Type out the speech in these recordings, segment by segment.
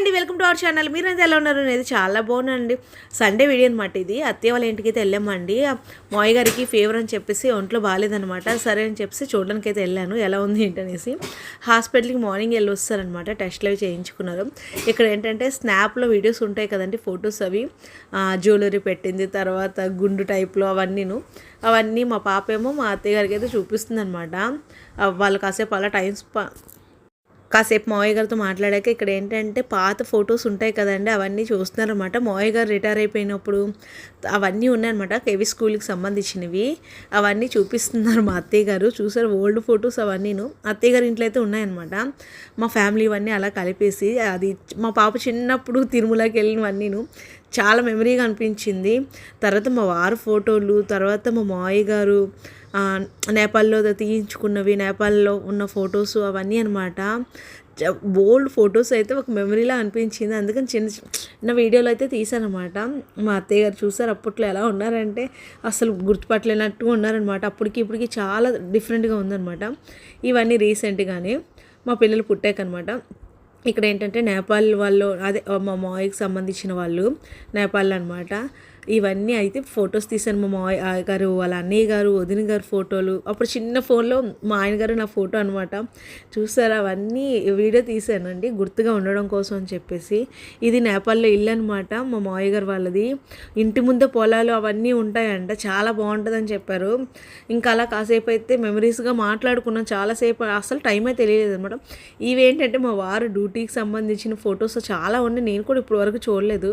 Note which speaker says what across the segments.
Speaker 1: అండి welcome to our channel. మీరంతా ఎలా ఉన్నారు? అనేది చాలా బాగున్నానండి. సండే వీడియో అనమాట ఇది. అత్తయ్య వాళ్ళ ఇంటికి అయితే వెళ్ళామండి. మాయ గారికి ఫీవర్ అని చెప్పేసి ఒంట్లో బాగాలేదనమాట సరే అని చెప్పేసి చూడడానికి అయితే వెళ్ళాను. ఎలా ఉంది ఏంటనేసి. హాస్పిటల్కి మార్నింగ్ వెళ్ళి వస్తారనమాట టెస్ట్లు అవి చేయించుకున్నారు. ఇక్కడ ఏంటంటే స్నాప్లో వీడియోస్ ఉంటాయి కదండి ఫొటోస్ అవి. జ్యువెలరీ పెట్టింది తర్వాత గుండు టైప్లో అవన్నీను. అవన్నీ మా పాప ఏమో మా అత్తయ్య గారికి అయితే చూపిస్తుంది అనమాట వాళ్ళు కాసేపు అలా టైం స్పా కాసేపు మావయ్య గారితో మాట్లాడాక ఇక్కడ ఏంటంటే పాత ఫొటోస్ ఉంటాయి కదండి అవన్నీ చూస్తున్నారనమాట మావయ్య గారు రిటైర్ అయిపోయినప్పుడు అవన్నీ ఉన్నాయన్నమాట కేవీ స్కూల్కి సంబంధించినవి. అవన్నీ చూపిస్తున్నారు మా అత్తయ్య గారు. చూసారు ఓల్డ్ ఫొటోస్ అవన్నీను. అత్తయ్య గారి ఇంట్లో అయితే ఉన్నాయన్నమాట. మా ఫ్యామిలీ ఇవన్నీ అలా కలిపేసి అది మా పాప చిన్నప్పుడు తిరుమలకి వెళ్ళినవన్నీను. చాలా మెమరీగా అనిపించింది. తర్వాత మా వారు ఫోటోలు తర్వాత మా మావయ్య గారు నేపాల్లో తీయించుకున్నవి నేపాల్లో ఉన్న ఫొటోస్ అవన్నీ అనమాట బోల్డ్ ఫొటోస్ అయితే ఒక మెమరీలా అనిపించింది. అందుకని చిన్న చిన్న వీడియోలో అయితే తీసానమాట మా అత్తయ్య గారు చూసారు అప్పట్లో ఎలా ఉన్నారంటే అసలు గుర్తుపట్టలేనట్టు ఉన్నారనమాట అప్పటికి ఇప్పటికి చాలా డిఫరెంట్గా ఉందన్నమాట. ఇవన్నీ రీసెంట్గానే మా పిల్లలు పుట్టాకనమాట ఇక్కడ ఏంటంటే నేపాల్ వాళ్ళు అదే మా మాయకి సంబంధించిన వాళ్ళు నేపాల్ అనమాట ఇవన్నీ అయితే ఫొటోస్ తీశాను మా మా గారు వాళ్ళ అన్నయ్య గారు వదిన గారు ఫోటోలు. అప్పుడు చిన్న ఫోన్లో మా ఆయన గారు నా ఫోటో అనమాట చూసారు? అవన్నీ వీడియో తీసానండి గుర్తుగా ఉండడం కోసం అని చెప్పేసి. ఇది నేపాల్లో ఇల్లు అనమాట మా మావయ్య గారు వాళ్ళది. ఇంటి ముందే పొలాలు అవన్నీ ఉంటాయంట. చాలా బాగుంటుందని చెప్పారు. ఇంకా అలా కాసేపు అయితే మెమరీస్గా మాట్లాడుకున్నాం. చాలాసేపు అసలు టైమే తెలియలేదు అనమాట ఇవేంటంటే మా వారు డ్యూటీకి సంబంధించిన ఫొటోస్ చాలా ఉన్నాయి. నేను కూడా ఇప్పటివరకు వరకు చూడలేదు.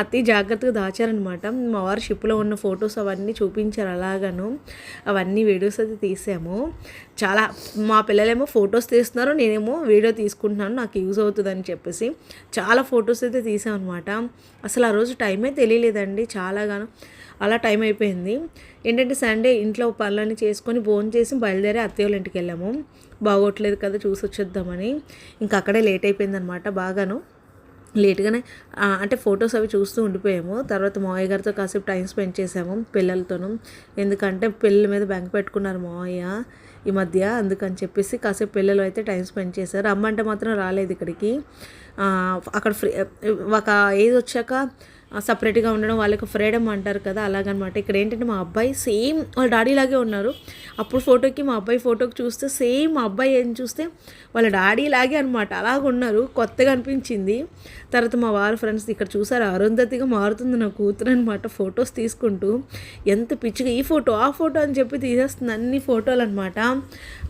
Speaker 1: అతి జాగ్రత్తగా దాచారనమాట మా వారు షిప్లో ఉన్న ఫొటోస్ అవన్నీ చూపించారు అలాగను. అవన్నీ వీడియోస్ అయితే తీసాము. చాలా మా పిల్లలేమో ఫొటోస్ తీస్తున్నారు నేనేమో వీడియో తీసుకుంటున్నాను నాకు యూజ్ అవుతుందని చెప్పేసి చాలా ఫొటోస్ అయితే తీసామన్నమాట. అసలు ఆ రోజు టైమే తెలియలేదండి చాలాగాను. అలా టైం అయిపోయింది. ఏంటంటే సండే ఇంట్లో పనులన్నీ చేసుకొని భోజనం చేసి బయలుదేరి అత్తయ్య వాళ్ళ ఇంటికి వెళ్ళాము. బాగోట్లేదు కదా చూసి వచ్చేద్దామని. ఇంకా అక్కడే లేట్ అయిపోయిందనమాట బాగాను. లేట్గానే అంటే ఫొటోస్ అవి చూస్తూ ఉండిపోయాము. తర్వాత మావయ్య గారితో కాసేపు టైం స్పెండ్ చేసాము పిల్లలతోనూ. ఎందుకంటే పిల్లల మీద బ్యాంక్ పెట్టుకున్నారు మావయ్య ఈ మధ్య అందుకని చెప్పేసి కాసేపు పిల్లలు అయితే టైం స్పెండ్ చేశారు. రమ్మంటే మాత్రం రాలేదు ఇక్కడికి. అక్కడ ఫ్రీ ఒక ఏజ్ వచ్చాక సపరేట్గా ఉండడం వాళ్ళకి ఫ్రీడమ్ అంటారు కదా అలాగనమాట. ఇక్కడ ఏంటంటే మా అబ్బాయి సేమ్ వాళ్ళ డాడీ లాగే ఉన్నారు. అప్పుడు ఫోటోకి మా అబ్బాయి ఫోటోకి చూస్తే సేమ్ మా అబ్బాయి ఏం చూస్తే వాళ్ళ డాడీ లాగే అనమాట. అలాగ ఉన్నారు కొత్తగా అనిపించింది. తర్వాత మా వారు ఫ్రెండ్స్ ఇక్కడ చూసారు అరుంధతిగా మారుతుంది నా కూతురు అనమాట ఫొటోస్ తీసుకుంటూ. ఎంత పిచ్చిగా ఈ ఫోటో ఆ ఫోటో అని చెప్పి తీసేస్తుంది అన్ని ఫోటోలు అనమాట.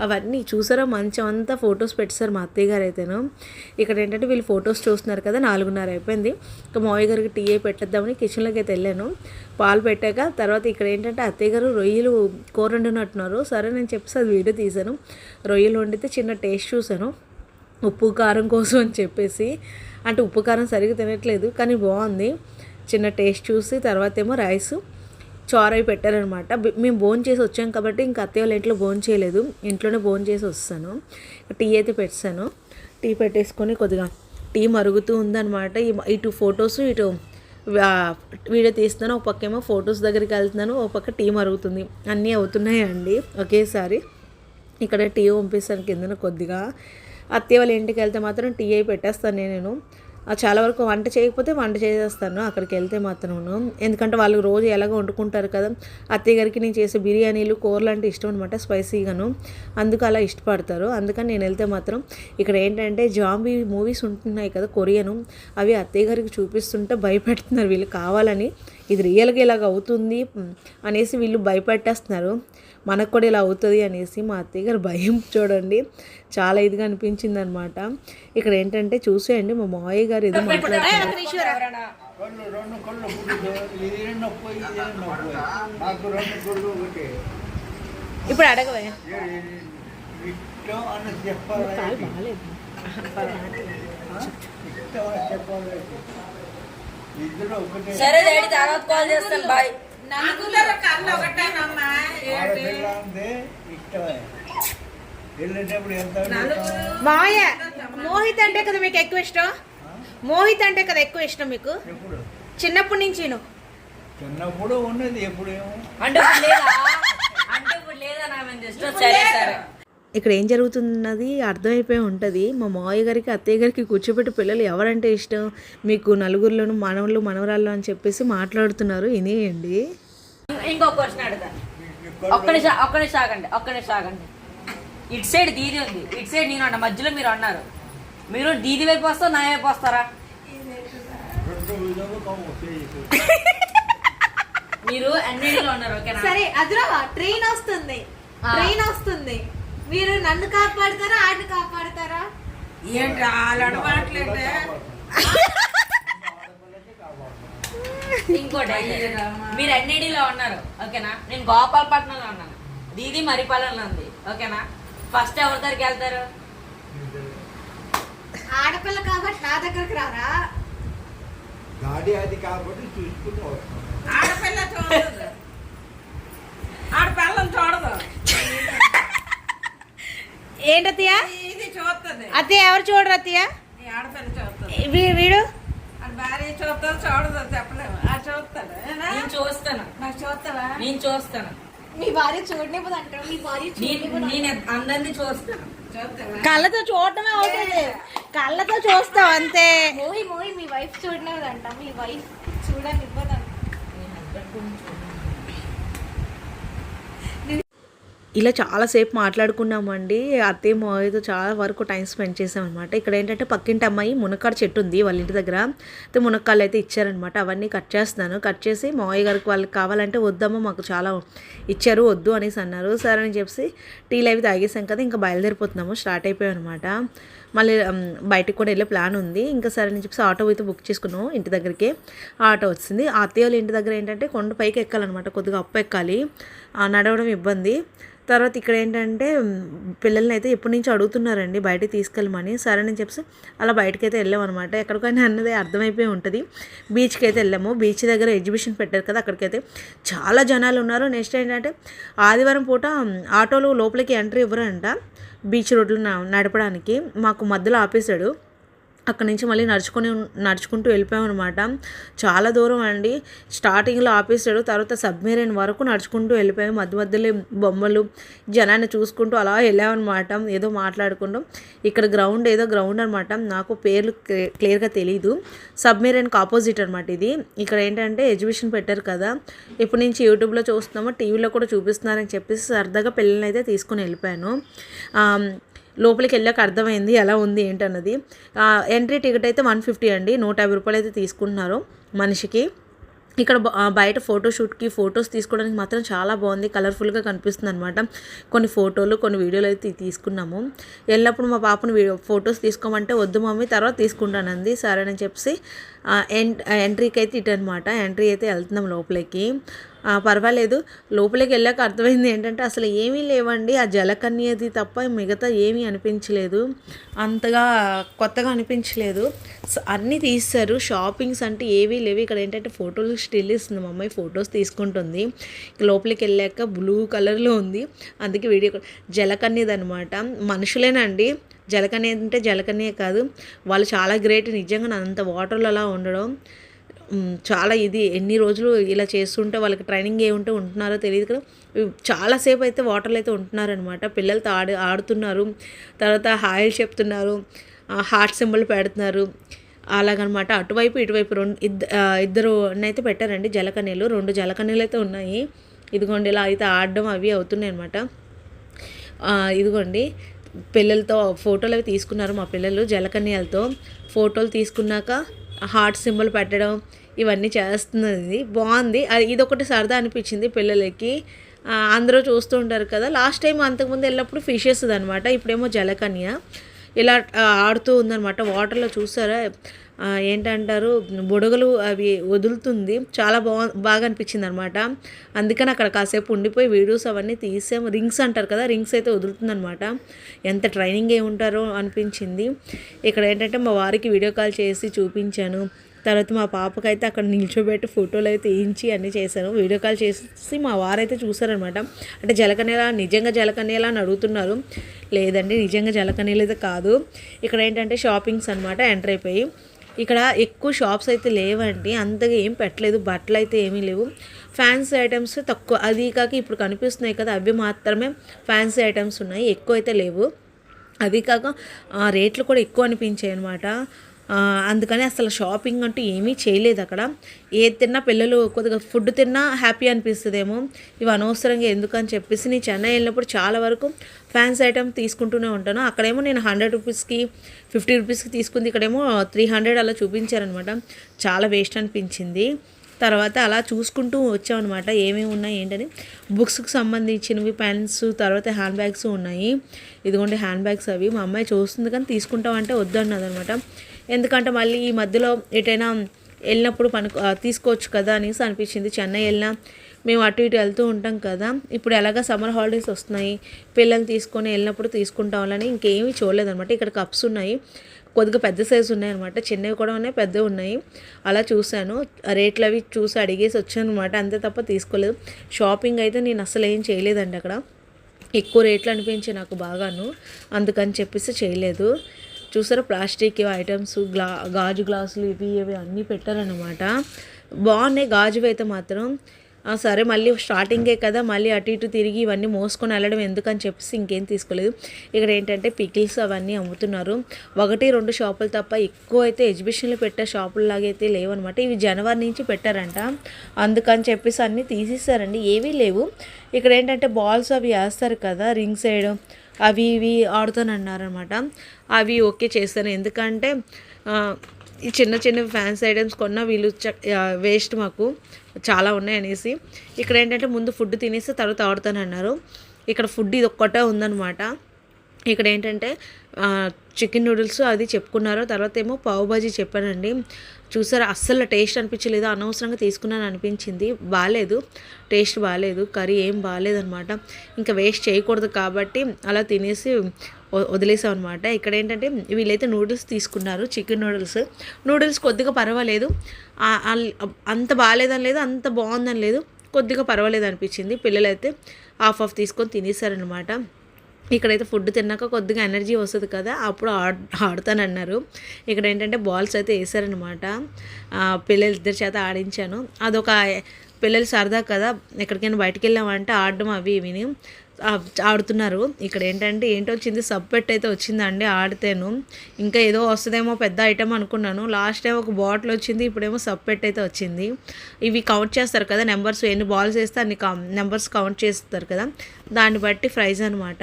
Speaker 1: అవన్నీ చూసారా? మంచం అంతా ఫొటోస్ పెట్టారు మా అత్తయ్య గారు అయితేను. ఇక్కడ ఏంటంటే వీళ్ళు ఫొటోస్ చూస్తున్నారు కదా నాలుగున్నర అయిపోయింది. ఇంకా మావయ్య గారికి టీ పెట్టేద్దామని కిచెన్లోకి అయితే వెళ్ళాను. పాలు పెట్టాక తర్వాత ఇక్కడ ఏంటంటే అత్తయ్య గారు రొయ్యలు కూర వండినట్టున్నారు. సరే నేను చెప్పేసి అది వీడియో తీశాను. రొయ్యలు వండితే చిన్న టేస్ట్ చూశాను. ఉప్పు కారం కోసం అని చెప్పేసి. అంటే ఉప్పు కారం సరిగ్గా తినట్లేదు కానీ బాగుంది. చిన్న టేస్ట్ చూసి తర్వాత ఏమో రైస్. చారు అవి పెట్టారనమాట. మేము భోజనం చేసి వచ్చాం కాబట్టి ఇంకా అత్తయ్య వాళ్ళ ఇంట్లో భోజనం చేయలేదు. ఇంట్లోనే భోజనం చేసి వస్తాను. టీ అయితే పెట్టాను. టీ పెట్టేసుకొని కొద్దిగా టీ మరుగుతూ ఉందన్నమాట. ఇటు ఫొటోస్ ఇటు వీడియో తీస్తున్నాను ఒక పక్క ఏమో ఫొటోస్ దగ్గరికి వెళ్తున్నాను ఒక పక్క టీ మరుగుతుంది అన్నీ అవుతున్నాయండి ఒకేసారి. ఇక్కడ టీ పంపిస్తాను కిందన కొద్దిగా. అత్తయ్య వాళ్ళ ఇంటికి వెళ్తే మాత్రం టీ అయి పెట్టేస్తాను నేను. చాలా వరకు వంట చేయకపోతే వంట చేసేస్తాను అక్కడికి వెళ్తే మాత్రమును. ఎందుకంటే వాళ్ళు రోజు ఎలాగో వండుకుంటారు కదా. అత్తయ్య గారికి నేను చేసే బిర్యానీలు కూరలు అంటే ఇష్టం అనమాట స్పైసీగాను. అందుకు అలా ఇష్టపడతారు. అందుకని నేను వెళ్తే మాత్రం ఇక్కడ ఏంటంటే జాంబీ మూవీస్ ఉంటున్నాయి కదా కొరియను. అవి అత్తయ్య గారికి చూపిస్తుంటే భయపెడుతున్నారు వీళ్ళు కావాలని. ఇది రియల్గా ఇలాగ అవుతుంది అనేసి వీళ్ళు భయపెట్టేస్తున్నారు. మనకు కూడా ఇలా అవుతుంది అనేసి మా అత్తయ్య గారు భయం చూడండి. చాలా ఇదిగా అనిపించింది అనమాట ఇక్కడ ఏంటంటే చూసేయండి మా మావయ్య గారు ఏదో
Speaker 2: ఇది
Speaker 1: ఇప్పుడు అడగవే.
Speaker 2: చెప్పాలి ఇష్టం అని చెప్పాలి ఇద్దరు ఒకటే
Speaker 3: సరే డాడీ తర్వాత కాల్ చేస్తాను. బాయ్
Speaker 4: నలుగురు. కళ్ళు ఒకటేనమ్మా.
Speaker 1: మావయ్య మోహిత్ అంటే కదా మీకు ఎక్కువ ఇష్టం? మోహిత్ అంటే కదా ఎక్కువ ఇష్టం మీకు? చిన్నప్పటి నుంచి
Speaker 2: చిన్నప్పుడు ఉన్నది ఎప్పుడు ఏమో
Speaker 3: అంటే ఇప్పుడు లేదా? అంటే ఇప్పుడు లేదా నా మీద ఇష్టం. సరే సరే.
Speaker 1: ఇక్కడ ఏం జరుగుతున్నది? అర్థమైపోయి ఉంటుంది. మా మావయ్య గారికి అత్తయ్య గారికి కూర్చోబెట్టి పిల్లలు ఎవరంటే ఇష్టం? మీకు నలుగురిలోను మనవళ్ళు మనవరాళ్ళు అని చెప్పేసి మాట్లాడుతున్నారు. ఇనేయండి
Speaker 3: ఇంకో క్వశ్చన్ అడుగుతాను. ఒక్క నిమిషం ఒక్క నిమిషం ఆగండి ఒక్క నిమిషం ఆగండి. ఇటు సైడ్ దీది ఉంది. ఇటు సైడ్ నేను అన్న మధ్యలో మీరు అన్నారు. మీరు దీది వైపు వస్తారా నా వైపు వస్తారా? మీరు అన్నిటిలో ఉన్నారు ఓకేనా?
Speaker 5: సరే అదురా ట్రైన్ వస్తుంది. ట్రైన్ వస్తుంది. మీరు నన్ను కాపాడతారా? ఆడిని కాపాడతారా?
Speaker 4: ఏంటి వాళ్ళు అడవాట్లేదే?
Speaker 3: ఇంకోటి మీరు అన్నిటిలో ఉన్నారు ఓకేనా? నేను గోపాలపట్నంలో ఉన్నాను. దీది మరిపాలెంలో ఉంది ఓకేనా? ఫస్ట్ ఎవరి దగ్గరికి వెళ్తారు?
Speaker 5: ఆడపిల్ల కాబట్టి నా దగ్గరకు రారా?
Speaker 2: గాడి అది కాబట్టి చూసుకుంటూ
Speaker 4: ఆడపిల్ల చూడదు. ఆడపిల్లని చూడదు. చూస్తుంది
Speaker 1: అత్తయ్య? ఎవరు చూడరు అత్తయ్య? వీడు?
Speaker 3: నేను చూస్తాను.
Speaker 4: నాకు చూస్తావా
Speaker 3: నేను చూస్తాను.
Speaker 5: మీ భార్య చూడనివ్వదు అంటారు. మీ భార్య
Speaker 3: నేను అందరినీ చూస్తాను.
Speaker 1: కళ్ళతో చూడటమే అవుతుంది. కళ్ళతో చూస్తావు అంతే.
Speaker 5: మోయి మోయి మీ వైఫ్ చూడనివ్వదంట. మీ వైఫ్ చూడనివ్వదంట.
Speaker 1: ఇలా చాలాసేపు మాట్లాడుకున్నామండి. అత్తయ్య మావయ్యతో చాలా వరకు టైం స్పెండ్ చేసామన్నమాట. ఇక్కడ ఏంటంటే పక్కింటి అమ్మాయి మునక్కాడ చెట్టు ఉంది వాళ్ళ ఇంటి దగ్గర. అయితే మునక్కాయలు అయితే ఇచ్చారనమాట అవన్నీ కట్ చేస్తున్నాను. కట్ చేసి మావయ్య గారికి వాళ్ళకి కావాలంటే వద్దమ్మా మాకు చాలా ఇచ్చారు వద్దు అనేసి అన్నారు. సరే అని చెప్పి టీలు అవి తాగేసాం కదా ఇంకా బయలుదేరిపోతున్నాము. స్టార్ట్ అయిపోయాం అనమాట మళ్ళీ బయటకు కూడా వెళ్ళే ప్లాన్ ఉంది. ఇంకా సరే అని చెప్పేసి ఆటో అయితే బుక్ చేసుకున్నాము ఇంటి దగ్గరికి. ఆటో వచ్చింది. అత్తయ్య వాళ్ళ ఇంటి దగ్గర ఏంటంటే కొండ పైకి ఎక్కాలన్నమాట. కొద్దిగా అప్పు ఎక్కాలి. నడవడం ఇబ్బంది. తర్వాత ఇక్కడ ఏంటంటే పిల్లల్ని అయితే ఎప్పటి నుంచి అడుగుతున్నారండి బయటకి తీసుకెళ్ళమని. సరే అని చెప్పేసి అలా బయటకి అయితే వెళ్ళామన్నమాట ఎక్కడికైనా అన్నది అర్థమైపోయి ఉంటుంది. బీచ్కి అయితే వెళ్ళాము. బీచ్ దగ్గర ఎగ్జిబిషన్ పెట్టారు కదా అక్కడికైతే చాలా జనాలు ఉన్నారు. నెక్స్ట్ ఏంటంటే ఆదివారం పూట ఆటోలు లోపలికి ఎంట్రీ ఇవ్వరంట బీచ్ రోడ్లు నడపడానికి. మాకు మధ్యలో ఆపేశాడు. అక్కడి నుంచి మళ్ళీ నడుచుకొని నడుచుకుంటూ వెళ్ళిపోయామన్నమాట. చాలా దూరం అండి. స్టార్టింగ్లో ఆపేసాడు తర్వాత సబ్మెరైన్ వరకు నడుచుకుంటూ వెళ్ళిపోయాం. మధ్య మధ్యలో బొమ్మలు జనాన్ని చూసుకుంటూ అలా వెళ్ళామన్నమాట. ఏదో మాట్లాడుకుంటూ. ఇక్కడ గ్రౌండ్ ఏదో గ్రౌండ్ అనమాట నాకు పేర్లు క్లియర్గా తెలియదు సబ్మెరైన్కి ఆపోజిట్ అనమాట ఇది. ఇక్కడ ఏంటంటే ఎగ్జిబిషన్ పెట్టారు కదా. ఇప్పుడు నుంచి యూట్యూబ్లో చూస్తున్నాము టీవీలో కూడా చూపిస్తున్నారని చెప్పేసి సరదాగా పిల్లల్ని అయితే తీసుకుని వెళ్ళిపోయాను. లోపలికి వెళ్ళాక అర్థమైంది ఎలా ఉంది ఏంటన్నది. ఎంట్రీ టికెట్ అయితే వన్ ఫిఫ్టీ అండి. నూట యాభై రూపాయలు అయితే తీసుకుంటున్నారు మనిషికి. ఇక్కడ బయట ఫోటోషూట్కి ఫొటోస్ తీసుకోవడానికి మాత్రం చాలా బాగుంది. కలర్ఫుల్గా కనిపిస్తుంది అనమాట కొన్ని ఫోటోలు కొన్ని వీడియోలు అయితే తీసుకున్నాము. వెళ్ళినప్పుడు మా పాపను ఫొటోస్ తీసుకోమంటే వద్దు మమ్మీ తర్వాత తీసుకుంటానంది. సరే అని చెప్పి ఎన్ ఎంట్రీకి అయితే ఇటు అనమాట ఎంట్రీ అయితే వెళ్తున్నాం లోపలికి. పర్వాలేదు. లోపలికి వెళ్ళాక అర్థమైంది ఏంటంటే అసలు ఏమీ లేవండి. ఆ జలకన్యది తప్ప మిగతా ఏమీ అనిపించలేదు. అంతగా కొత్తగా అనిపించలేదు. అన్నీ తీస్తారు షాపింగ్స్ అంటే ఏవీ లేవు. ఇక్కడ ఏంటంటే ఫోటోలు స్టిల్ ఇస్తుంది. మా అమ్మాయి ఫొటోస్ తీసుకుంటుంది. లోపలికి వెళ్ళాక బ్లూ కలర్లో ఉంది. అందుకే వీడియో జలకన్యది అనమాట మనుషులేనండి. జలకన్య అంటే జలకన్య కాదు. వాళ్ళు చాలా గ్రేట్. నిజంగా అంత వాటర్లో అలా ఉండడం. చాలా ఇది ఎన్ని రోజులు ఇలా చేస్తుంటే వాళ్ళకి ట్రైనింగ్ ఏముంటే ఉంటున్నారో తెలియదు కదా. చాలాసేపు అయితే వాటర్లో అయితే ఉంటున్నారనమాట పిల్లలతో ఆడి ఆడుతున్నారు. తర్వాత హాయిలు చెప్తున్నారు. హార్ట్ సింబల్ పెడుతున్నారు. అలాగనమాట. అటువైపు ఇటువైపు రెండు ఇద్ద ఇద్దరు అయితే పెట్టారండి. జలకనీలు రెండు జలకనీలు అయితే ఉన్నాయి. ఇదిగోండి ఇలా అయితే ఆడడం అవి అవుతున్నాయి అనమాట ఇదిగోండి పిల్లలతో ఫోటోలు అవి తీసుకున్నారు మా పిల్లలు జలకన్యలతో ఫోటోలు తీసుకున్నాక హార్ట్ సింబల్ పెట్టడం ఇవన్నీ చేస్తున్నది. బాగుంది. అది ఒకటి సరదా అనిపించింది పిల్లలకి. అందరూ చూస్తూ ఉంటారు కదా. లాస్ట్ టైం అంతకుముందు వెళ్ళినప్పుడు ఫిషెస్ అనమాట ఇప్పుడేమో జలకన్య. ఇలా ఆడుతూ ఉందనమాట వాటర్లో చూసారా? ఏంటంటారు? బుడగలు అవి వదులుతుంది. చాలా బాగా బాగా అనిపించింది అనమాట అందుకని అక్కడ కాసేపు ఉండిపోయి వీడియోస్ అవన్నీ తీసాము. రింగ్స్ అంటారు కదా రింగ్స్ అయితే వదులుతుందనమాట ఎంత ట్రైనింగ్ ఏ ఉంటారో అనిపించింది. ఇక్కడ ఏంటంటే మా వారికి వీడియో కాల్ చేసి చూపించాను. తర్వాత మా పాపకైతే అక్కడ నిల్చోబెట్టి ఫోటోలు అయితే తీయించి అన్నీ చేశాను. వీడియో కాల్ చేసి మా వారైతే చూసారనమాట అంటే జలకనేలా నిజంగా జలకనేలా అని అడుగుతున్నారు. లేదండి నిజంగా జలకన్యలు కాదు. ఇక్కడ ఏంటంటే షాపింగ్స్ అనమాట ఎంటర్ అయిపోయి. ఇక్కడ ఎక్కువ షాప్స్ అయితే లేవండి. అంతగా ఏం పెట్టలేదు. బట్టలు అయితే ఏమీ లేవు. ఫ్యాన్సీ ఐటమ్స్ తక్కువ. అది కాక ఇప్పుడు కనిపిస్తున్నాయి కదా అవి మాత్రమే ఫ్యాన్సీ ఐటమ్స్ ఉన్నాయి. ఎక్కువ అయితే లేవు. అది కాక ఆ, రేట్లు కూడా ఎక్కువ అనిపించాయి అనమాట అందుకని అసలు షాపింగ్ అంటూ ఏమీ చేయలేదు అక్కడ. ఏది తిన్నా పిల్లలు కొద్దిగా ఫుడ్ తిన్నా హ్యాపీ అనిపిస్తుందేమో. ఇవి అనవసరంగా ఎందుకని చెప్పేసి నేను చెన్నై వెళ్ళినప్పుడు చాలా వరకు ఫ్యాన్స్ ఐటమ్ తీసుకుంటూనే ఉంటాను. అక్కడేమో నేను హండ్రెడ్ రూపీస్కి ఫిఫ్టీ రూపీస్కి తీసుకుంది. ఇక్కడేమో త్రీ హండ్రెడ్ అలా చూపించారనమాట. చాలా వేస్ట్ అనిపించింది. తర్వాత అలా చూసుకుంటూ వచ్చామన్నమాట ఏమేమి ఉన్నాయి ఏంటని. బుక్స్కి సంబంధించినవి పెన్స్ తర్వాత హ్యాండ్ బ్యాగ్స్ ఉన్నాయి. ఇదిగోండి హ్యాండ్ బ్యాగ్స్ అవి. మా అమ్మాయి చూస్తుంది కానీ తీసుకుంటామంటే వద్దు అన్నది అనమాట ఎందుకంటే మళ్ళీ ఈ మధ్యలో ఎటైనా వెళ్ళినప్పుడు పనుకు తీసుకోవచ్చు కదా అనేసి అనిపించింది. చెన్నై వెళ్ళినా మేము అటు ఇటు వెళ్తూ ఉంటాం కదా. ఇప్పుడు ఎలాగా సమ్మర్ హాలిడేస్ వస్తున్నాయి. పిల్లల్ని తీసుకొని వెళ్ళినప్పుడు తీసుకుంటామని ఇంకేమీ చూడలేదన్నమాట ఇక్కడ కప్స్ ఉన్నాయి. కొద్దిగా పెద్ద సైజు ఉన్నాయి అనమాట చిన్నవి కూడా ఉన్నాయి పెద్దవి ఉన్నాయి. అలా చూశాను. రేట్లు అవి చూసి అడిగేసి వచ్చాను అనమాట అంతే తప్ప తీసుకోలేదు. షాపింగ్ అయితే నేను అసలు ఏం చేయలేదండి అక్కడ. ఎక్కువ రేట్లు అనిపించాయి నాకు బాగాను. అందుకని చెప్పేసి చేయలేదు. చూసారా? ప్లాస్టిక్ ఐటమ్స్ గ్లా గాజు గ్లాసులు ఇవి ఇవి అన్నీ పెట్టారనమాట బాగున్నాయి గాజువి అయితే మాత్రం. సరే మళ్ళీ స్టార్టింగే కదా మళ్ళీ అటు ఇటు తిరిగి ఇవన్నీ మోసుకొని వెళ్ళడం ఎందుకని చెప్పేసి ఇంకేం తీసుకోలేదు. ఇక్కడ ఏంటంటే పికిల్స్ అవన్నీ అమ్ముతున్నారు. ఒకటి రెండు షాపులు తప్ప ఎక్కువ అయితే ఎగ్జిబిషన్లు పెట్టే షాపుల లాగా అయితే లేవన్నమాట. ఇవి జనవరి నుంచి పెట్టారంట. అందుకని చెప్పేసి అన్నీ తీసేసారండి. ఏవీ లేవు. ఇక్కడ ఏంటంటే బాల్స్ అవి వేస్తారు కదా రింగ్స్ వేయడం అవి ఇవి ఆడుతానన్నారనమాట అవి ఓకే చేస్తాను. ఎందుకంటే ఈ చిన్న చిన్న ఫ్యాన్స్ ఐటమ్స్ కొన్న వీళ్ళు వేస్ట్ మాకు చాలా ఉన్నాయి అనేసి ఇక్కడ ఏంటంటే ముందు ఫుడ్ తినేసి తర్వాత ఆడుతానన్నారు. ఇక్కడ ఫుడ్ ఇది ఒక్కటే ఉందన్నమాట. ఇక్కడ ఏంటంటే చికెన్ నూడిల్స్ అది చెప్పుకున్నారు తర్వాత ఏమో పావు బాజీ చెప్పానండి. చూసారా అస్సలు టేస్ట్ అనిపించలేదు అనవసరంగా తీసుకున్నాను అనిపించింది. బాగాలేదు టేస్ట్ బాగాలేదు కర్రీ ఏం బాగాలేదనమాట ఇంకా వేస్ట్ చేయకూడదు కాబట్టి అలా తినేసి వ- వదిలేసాం అనమాట ఇక్కడ ఏంటంటే వీళ్ళైతే నూడిల్స్ తీసుకున్నారు చికెన్ నూడిల్స్ నూడిల్స్ కొద్దిగా పర్వాలేదు. అంత బాగాలేదని లేదు అంత బాగుందని లేదు కొద్దిగా పర్వాలేదు అనిపించింది. పిల్లలైతే హాఫ్ హాఫ్ తీసుకొని తినేసారనమాట ఇక్కడైతే ఫుడ్ తిన్నాక కొద్దిగా ఎనర్జీ వస్తుంది కదా అప్పుడు ఆడ్ ఆడతానన్నారు. ఇక్కడ ఏంటంటే బాల్స్ అయితే వేసారనమాట పిల్లలు ఇద్దరి చేత ఆడించాను. అదొక పిల్లలు సరదా కదా ఎక్కడికైనా బయటికి వెళ్ళామంటే ఆడడం అవి ఇవిని. ఆడుతున్నారు. ఇక్కడ ఏంటంటే ఏంటో వచ్చింది సబ్బెట్ అయితే వచ్చిందండి ఆడితేను. ఇంకా ఏదో వస్తుందేమో పెద్ద ఐటమ్ అనుకున్నాను. లాస్ట్ టైం ఒక బాటిల్ వచ్చింది ఇప్పుడేమో సబ్బెట్ అయితే వచ్చింది. ఇవి కౌంట్ చేస్తారు కదా నెంబర్స్ ఎన్ని బాల్స్ వేస్తే అన్ని నెంబర్స్ కౌంట్ చేస్తారు కదా. దాన్ని బట్టి ప్రైజ్ అనమాట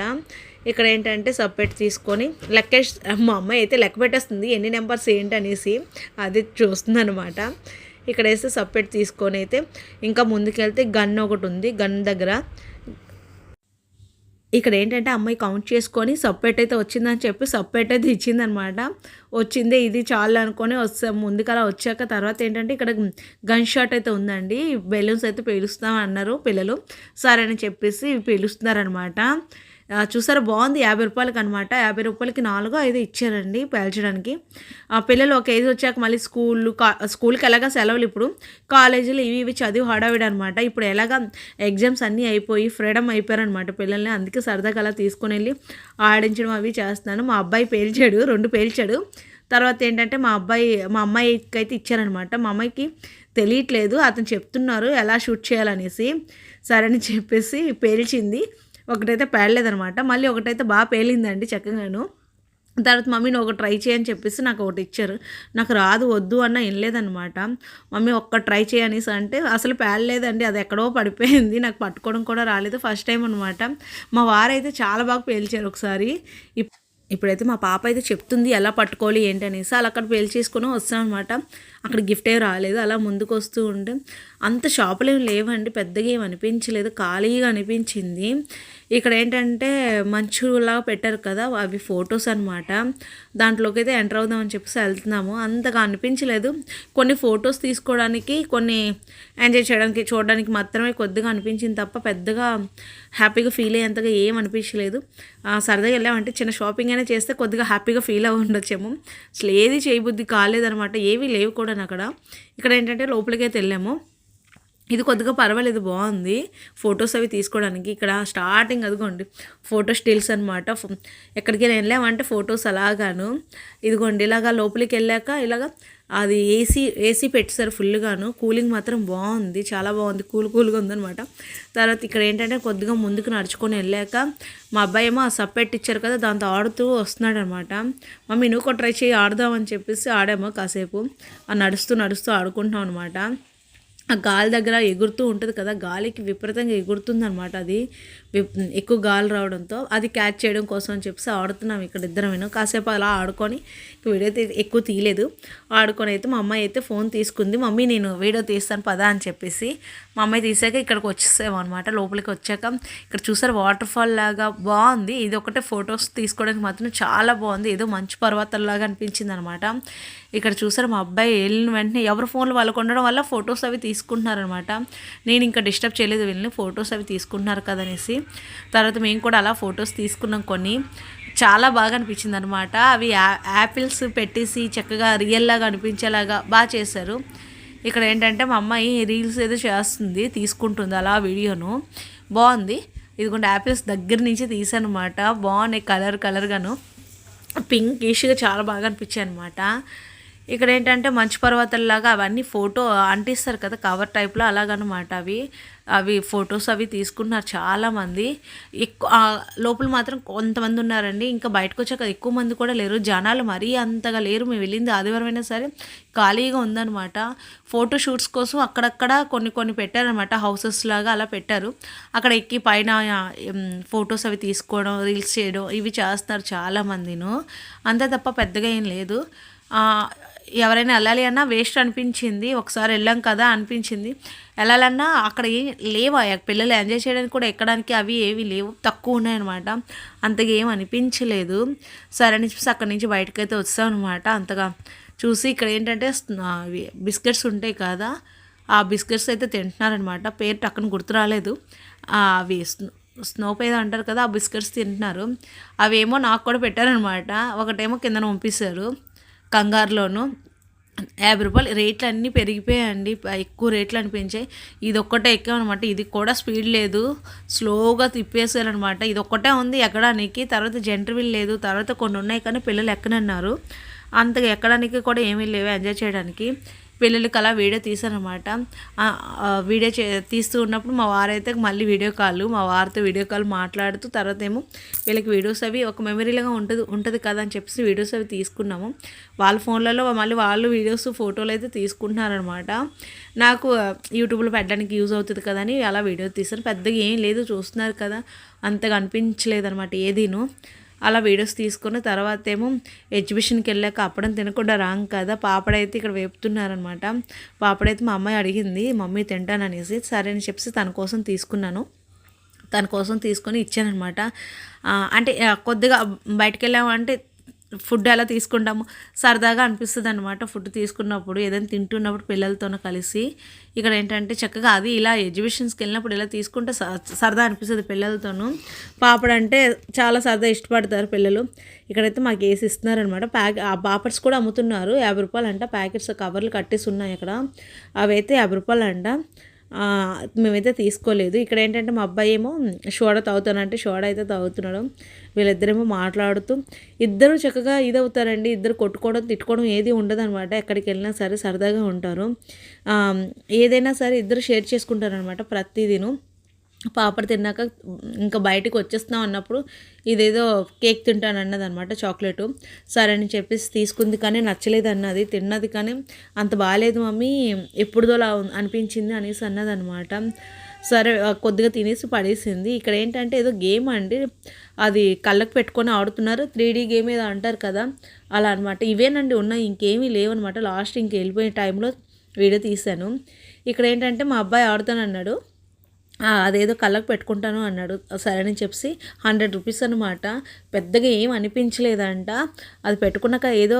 Speaker 1: ఇక్కడ ఏంటంటే సపరేట్ తీసుకొని లెక్క మా అమ్మాయి అయితే లెక్క పెట్టేస్తుంది ఎన్ని నెంబర్స్ ఏంటనేసి అది చూస్తుందనమాట ఇక్కడ వేస్తే సపరేట్ తీసుకొని అయితే ఇంకా ముందుకెళ్తే గన్ ఒకటి ఉంది గన్ దగ్గర. ఇక్కడ ఏంటంటే అమ్మాయి కౌంట్ చేసుకొని సపరేట్ అయితే వచ్చిందని చెప్పి సపరేట్ అయితే ఇచ్చిందనమాట వచ్చిందే ఇది చాలు అనుకొని వస్తాం. ముందుకలా వచ్చాక తర్వాత ఏంటంటే ఇక్కడ గన్ షాట్ అయితే ఉందండి. బెలూన్స్ అయితే పేలుస్తాం అన్నారు పిల్లలు. సరే అని చెప్పేసి పేలుస్తున్నారనమాట చూసారా బాగుంది. యాభై రూపాయలకి అనమాట యాభై రూపాయలకి నాలుగో ఐదు ఇచ్చారండి పేల్చడానికి. ఆ పిల్లలు ఒక ఏజ్ వచ్చాక మళ్ళీ స్కూళ్ళు కా స్కూల్కి ఎలాగా సెలవులు ఇప్పుడు? కాలేజీలు ఇవి ఇవి చదివి హడావిడి అనమాట ఇప్పుడు ఎలాగా ఎగ్జామ్స్ అన్నీ అయిపోయి ఫ్రీడమ్ అయిపోయారనమాట పిల్లల్ని. అందుకే సరదాగా అలా తీసుకొని వెళ్ళి ఆడించడం అవి చేస్తున్నాను. మా అబ్బాయి పేల్చాడు రెండు పేల్చాడు. తర్వాత ఏంటంటే మా అబ్బాయి మా అమ్మాయికి అయితే ఇచ్చారనమాట. మా అమ్మాయికి తెలియట్లేదు. అతను చెప్తున్నారు ఎలా షూట్ చేయాలనేసి. సరే అని చెప్పేసి పేల్చింది. ఒకటైతే పేడలేదనమాట. మళ్ళీ ఒకటైతే బాగా పేలిందండి చక్కగాను. తర్వాత మమ్మీ నువ్వు ఒక ట్రై చేయని చెప్పేసి నాకు ఒకటి ఇచ్చారు. నాకు రాదు వద్దు అన్న వినలేదనమాట మమ్మీ ఒక్క ట్రై చేయనేసి అంటే అసలు పేలలేదండి అది ఎక్కడో పడిపోయింది. నాకు పట్టుకోవడం కూడా రాలేదు ఫస్ట్ టైం అనమాట మా వారైతే చాలా బాగా పేల్చారు ఒకసారి. ఇప్- ఇప్పుడైతే మా పాప అయితే చెప్తుంది ఎలా పట్టుకోవాలి ఏంటనేసి అలా అక్కడ పేల్చేసుకొని వస్తాను అనమాట అక్కడ గిఫ్ట్ ఏ రాలేదు అలా ముందుకు వస్తూ ఉంటే. అంత షాపులు ఏమి లేవండి పెద్దగా ఏమి అనిపించలేదు ఖాళీగా అనిపించింది. ఇక్కడ ఏంటంటే మంచులాగా పెట్టారు కదా అవి ఫొటోస్ అనమాట దాంట్లోకి అయితే ఎంటర్ అవుదామని చెప్పేసి వెళ్తున్నాము. అంతగా అనిపించలేదు. కొన్ని ఫొటోస్ తీసుకోవడానికి కొన్ని ఎంజాయ్ చేయడానికి చూడడానికి మాత్రమే కొద్దిగా అనిపించింది తప్ప పెద్దగా హ్యాపీగా ఫీల్ అయ్యేంతగా ఏం అనిపించలేదు. సరదాగా వెళ్ళామంటే చిన్న షాపింగ్ అయినా చేస్తే కొద్దిగా హ్యాపీగా ఫీల్ అవ్వ ఉండొచ్చేమో. అసలు ఏది చేయబుద్ధి కాలేదనమాట ఏవి లేవు కూడా అక్కడ ఇక్కడ ఏంటంటే లోపలికి అయితే వెళ్ళాము. ఇది కొద్దిగా పర్వాలేదు బాగుంది. ఫొటోస్ అవి తీసుకోవడానికి ఇక్కడ స్టార్టింగ్ అదిగోండి ఫోటో స్టిల్స్ అనమాట ఎక్కడికైనా వెళ్ళామంటే ఫొటోస్ అలాగాను. ఇదిగోండి ఇలాగా లోపలికి వెళ్ళాక ఇలాగా అది ఏసీ ఏసీ పెట్టేశారు ఫుల్గాను కూలింగ్ మాత్రం బాగుంది చాలా బాగుంది కూల్ కూల్గా ఉందనమాట తర్వాత ఇక్కడ ఏంటంటే కొద్దిగా ముందుకు నడుచుకొని వెళ్ళాక మా అబ్బాయి ఏమో ఆ సప్ పెట్టించారు కదా దాంతో ఆడుతూ వస్తున్నాడు అనమాట మమ్మీ నువ్వు కూడా ట్రై చేయి ఆడదామని చెప్పేసి ఆడాము కాసేపు. ఆ నడుస్తూ నడుస్తూ ఆడుకుంటున్నాం అనమాట ఆ గాలి దగ్గర ఎగురుతూ ఉంటుంది కదా గాలికి విపరీతంగా ఎగురుతుంది అనమాట అది. ఎక్కువ గాలి రావడంతో అది క్యాచ్ చేయడం కోసం అని చెప్పేసి ఆడుతున్నాం ఇక్కడ ఇద్దరమేను కాసేపు అలా ఆడుకొని వీడియో తీ ఎక్కువ తీయలేదు. ఆడుకొని అయితే మా అమ్మాయి అయితే ఫోన్ తీసుకుంది మమ్మీ నేను వీడియో తీస్తాను పదా అని చెప్పేసి. మా అమ్మాయి తీసాక ఇక్కడికి వచ్చేసాము అనమాట లోపలికి వచ్చాక ఇక్కడ చూసారు వాటర్ ఫాల్ లాగా బాగుంది. ఇది ఒకటే ఫొటోస్ తీసుకోవడానికి మాత్రం చాలా బాగుంది. ఏదో మంచు పర్వతాల్లాగా అనిపించింది అనమాట ఇక్కడ చూసారు మా అబ్బాయి వెళ్ళిన వెంటనే ఎవరు ఫోన్లు వాళ్ళకు ఉండడం వల్ల ఫొటోస్ అవి తీసుకుంటున్నారనమాట నేను ఇంకా డిస్టర్బ్ చేయలేదు వీళ్ళని ఫొటోస్ అవి తీసుకుంటున్నారు కదనేసి తర్వాత మేము కూడా అలా ఫొటోస్ తీసుకున్నాం కొన్ని. చాలా బాగా అనిపించింది అనమాట అవి యాపిల్స్ పెట్టేసి చక్కగా రియల్లాగా అనిపించేలాగా బాగా చేశారు. ఇక్కడ ఏంటంటే మా అమ్మాయి రీల్స్ ఏదో చేస్తుంది తీసుకుంటుంది అలా వీడియోను. బాగుంది. ఇదిగోండి యాపిల్స్ దగ్గర నుంచి తీసానమాట బాగున్నాయి కలర్ కలర్గాను. పింకిష్గా చాలా బాగా అనిపించాయి అనమాట ఇక్కడ ఏంటంటే మంచు పర్వతాల్లాగా అవన్నీ ఫోటో అంటిస్తారు కదా కవర్ టైప్లో అలాగనమాట అవి. అవి ఫొటోస్ అవి తీసుకున్నారు చాలామంది. ఎక్కువ లోపల మాత్రం కొంతమంది ఉన్నారండి. ఇంకా బయటకు వచ్చాక ఎక్కువ మంది కూడా లేరు. జనాలు మరీ అంతగా లేరు. మేము వెళ్ళింది ఆదివారం అయినా సరే ఖాళీగా ఉందన్నమాట ఫోటో షూట్స్ కోసం అక్కడక్కడ కొన్ని కొన్ని పెట్టారనమాట. హౌసెస్ లాగా అలా పెట్టారు. అక్కడ ఎక్కి పైన ఫొటోస్ అవి తీసుకోవడం రీల్స్ చేయడం ఇవి చేస్తున్నారు చాలామందిను. అంతే తప్ప పెద్దగా ఏం లేదు. ఎవరైనా వెళ్ళాలి అన్నా వేస్ట్ అనిపించింది ఒకసారి వెళ్ళాం కదా అనిపించింది. వెళ్ళాలన్నా అక్కడ ఏం లేవు పిల్లలు ఎంజాయ్ చేయడానికి కూడా ఎక్కడానికి అవి ఏవి లేవు తక్కువ ఉన్నాయన్నమాట. అంతగా ఏం అనిపించలేదు. సరే అని చెప్పేసి అక్కడి నుంచి అయితే వచ్చాం అనమాట అంతగా చూసి ఇక్కడ ఏంటంటే బిస్కెట్స్ ఉంటాయి కదా ఆ బిస్కెట్స్ అయితే తింటున్నారనమాట పేరు టక్కన గుర్తు రాలేదు. అవి స్నో స్నోప్ ఏదో అంటారు కదా ఆ బిస్కెట్స్ తింటున్నారు. అవేమో నాకు కూడా పెట్టారనమాట ఒకటేమో కిందన పంపిస్తారు. కంగారులోను. యాభై రూపాయలు రేట్లు అన్నీ పెరిగిపోయాయండి ఎక్కువ రేట్లు అనిపించాయి ఇది ఒక్కటే ఎక్కామన్నమాట. ఇది కూడా స్పీడ్ లేదు. స్లోగా తిప్పేశారనమాట ఇది ఒక్కటే ఉంది ఎక్కడానికి. తర్వాత జంటర్ వీల్ లేదు. తర్వాత కొన్ని ఉన్నాయి కానీ పిల్లలు ఎక్కనన్నారు. అంతగా ఎక్కడానికి కూడా ఏమీ లేవు ఎంజాయ్ చేయడానికి. పిల్లలకి అలా వీడియో తీసానమాట వీడియో చే తీస్తూ ఉన్నప్పుడు మా వారైతే మళ్ళీ వీడియో కాల్ మా వారితో వీడియో కాల్ మాట్లాడుతూ తర్వాత ఏమో వీళ్ళకి వీడియోస్ అవి ఒక మెమరీలుగా ఉంటుంది ఉంటుంది కదా అని చెప్పేసి వీడియోస్ అవి తీసుకున్నాము. వాళ్ళ ఫోన్లలో మళ్ళీ వాళ్ళు వీడియోస్ ఫోటోలు అయితే తీసుకుంటున్నారనమాట. నాకు యూట్యూబ్లో పెట్టడానికి యూజ్ అవుతుంది కదా అని అలా వీడియో తీసాను పెద్దగా ఏం లేదు చూస్తున్నారు కదా. అంతగా అనిపించలేదు అనమాట ఏదీను. అలా వీడియోస్ తీసుకున్న తర్వాత ఏమో ఎగ్జిబిషన్కి వెళ్ళాక అప్పడం తినకుండా రాం కదా. పాపడైతే ఇక్కడ వేపుతున్నారనమాట. పాపడైతే మా అమ్మాయి అడిగింది మమ్మీ తింటాననేసి సరే అని చెప్పేసి తన కోసం తీసుకున్నాను. తన కోసం తీసుకొని ఇచ్చానమాట అంటే కొద్దిగా బయటకు వెళ్ళామంటే ఫుడ్ ఎలా తీసుకుంటాము? సరదాగా అనిపిస్తుంది అనమాట ఫుడ్ తీసుకున్నప్పుడు. ఏదైనా తింటున్నప్పుడు పిల్లలతో కలిసి ఇక్కడ ఏంటంటే చక్కగా అది ఇలా ఎగ్జిబిషన్స్కి వెళ్ళినప్పుడు ఇలా తీసుకుంటే స- సరదా అనిపిస్తుంది పిల్లలతోనూ. పాపడ్ అంటే చాలా సరదా ఇష్టపడతారు పిల్లలు. ఇక్కడైతే మాకు వేసి ఇస్తున్నారనమాట ప్యాక్ ఆ పాపడ్స్ కూడా అమ్ముతున్నారు. యాభై రూపాయలు అంట ప్యాకెట్స్ కవర్లు కట్టేసి ఉన్నాయి అక్కడ. అవి అయితే యాభై రూపాయలు అంట మేమైతే తీసుకోలేదు. ఇక్కడ ఏంటంటే మా అబ్బాయి ఏమో సోడా తాగుతానంటే షోడ అయితే తాగుతున్నాడు. వీళ్ళిద్దరేమో మాట్లాడుతూ ఇద్దరు చక్కగా ఇది అవుతారండి ఇద్దరు కొట్టుకోవడం తిట్టుకోవడం ఏది ఉండదనమాట. ఎక్కడికి వెళ్ళినా సరే సరదాగా ఉంటారు. ఏదైనా సరే ఇద్దరు షేర్ చేసుకుంటారనమాట ప్రతిదీను. పాపడ తిన్నాక ఇంకా బయటకు వచ్చేస్తున్నాం అన్నప్పుడు ఇదేదో కేక్ తింటాను అన్నది అనమాట చాక్లెట్. సరే అని చెప్పేసి తీసుకుంది కానీ నచ్చలేదు అన్నది తిన్నది కానీ అంత బాగాలేదు మమ్మీ ఎప్పుడుదోలా అనిపించింది అనేసి అన్నది అనమాట సరే కొద్దిగా తినేసి పడేసింది. ఇక్కడ ఏంటంటే ఏదో గేమ్ అండి అది కళ్ళకు పెట్టుకొని ఆడుతున్నారు. త్రీ డీ గేమ్ ఏదో అంటారు కదా అలా అనమాట ఇవేనండి ఉన్నాయి ఇంకేమీ లేవన్నమాట. లాస్ట్ ఇంక వెళ్ళిపోయే టైంలో వీడియో తీశాను. ఇక్కడ ఏంటంటే మా అబ్బాయి ఆడుతానన్నాడు. అదేదో కళ్ళకు పెట్టుకుంటాను అన్నాడు. సరే అని చెప్పి హండ్రెడ్ రూపీస్ అనమాట పెద్దగా ఏం అనిపించలేదంట. అది పెట్టుకున్నాక ఏదో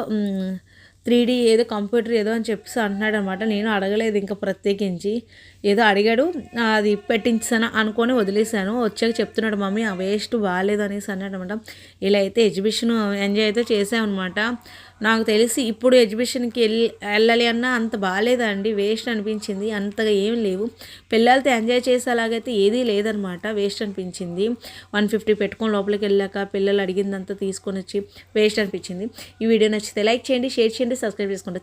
Speaker 1: త్రీ డీ ఏదో కంప్యూటర్ ఏదో అని చెప్పేసి అంటున్నాడు అనమాట నేను అడగలేదు ఇంకా ప్రత్యేకించి. ఏదో అడిగాడు. అది పెట్టించాను అనుకొని వదిలేశాను. వచ్చాక చెప్తున్నాడు మమ్మీ ఆ వేస్ట్ బాగాలేదు అనేసి అన్నాడు అనమాట ఇలా అయితే ఎగ్జిబిషన్ ఎంజాయ్ అయితే చేసామన్నమాట నాకు తెలిసి ఇప్పుడు ఎగ్జిబిషన్కి వెళ్ళి వెళ్ళాలి అన్నా అంత బాగాలేదండి. వేస్ట్ అనిపించింది. అంతగా ఏం లేవు. పిల్లలతో ఎంజాయ్ చేసేలాగైతే ఏదీ లేదనమాట. వేస్ట్ అనిపించింది. వన్ ఫిఫ్టీ పెట్టుకొని లోపలికి వెళ్ళాక పిల్లలు అడిగిందంతా తీసుకొని వచ్చి వేస్ట్ అనిపించింది. ఈ వీడియో నచ్చితే లైక్ చేయండి షేర్ చేయండి సబ్స్క్రైబ్ చేసుకోండి.